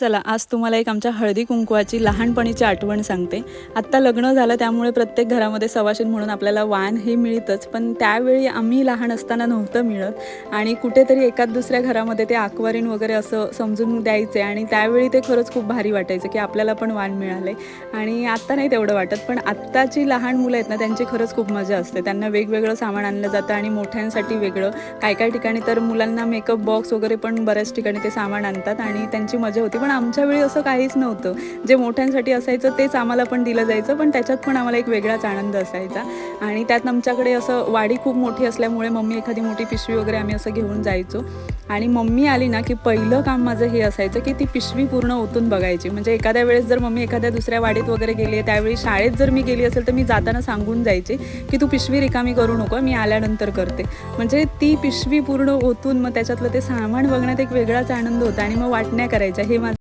चला आज तुम्हाला एक आमच्या हळदी कुंकवाची लहानपणीची आठवण सांगते. आत्ता लग्न झालं त्यामुळे प्रत्येक घरामध्ये सवाशीण म्हणून आपल्याला वाण हे मिळतंच. पण त्यावेळी आम्ही लहान असताना नव्हतं मिळत. आणि कुठेतरी एकाच दुसऱ्या घरामध्ये ते आकवारीन वगैरे असं समजून द्यायचे आणि त्यावेळी ते खरंच खूप भारी वाटायचं की आपल्याला पण वाण मिळाले. आणि आत्ता नाही तेवढं वाटत पण आत्ताची लहान मुलं आहेत ना त्यांची खरंच खूप मजा असते. त्यांना वेगवेगळं सामान आणलं जातं आणि मोठ्यांसाठी वेगळं. काय काय ठिकाणी तर मुलांना मेकअप बॉक्स वगैरे पण बऱ्याच ठिकाणी ते सामान आणतात आणि त्यांची मजा होती. पण पण आमच्या वेळी असं काहीच नव्हतं. जे मोठ्यांसाठी असायचं तेच आम्हाला पण दिलं जायचं पण त्याच्यात पण आम्हाला एक वेगळाच आनंद असायचा. आणि त्यात आमच्याकडे असं वाडी खूप मोठी असल्यामुळे मम्मी एखादी मोठी पिशवी वगैरे आम्ही असं घेऊन जायचो. आणि मम्मी आली ना की पहिलं काम माझं हे असायचं की ती पिशवी पूर्ण ओतून बघायची. म्हणजे एखाद्या वेळेस जर मम्मी एखाद्या दुसऱ्या वाडीत वगैरे गेली आहे त्यावेळी शाळेत जर मी गेली असेल तर मी जाताना सांगून जायचे की तू पिशवी रिकामी करू नको मी आल्यानंतर करते. म्हणजे ती पिशवी पूर्ण ओतून मग त्याच्यातलं ते सामान बघण्यात एक वेगळाच आनंद होता आणि मग वाटण्या करायच्या. हे माझं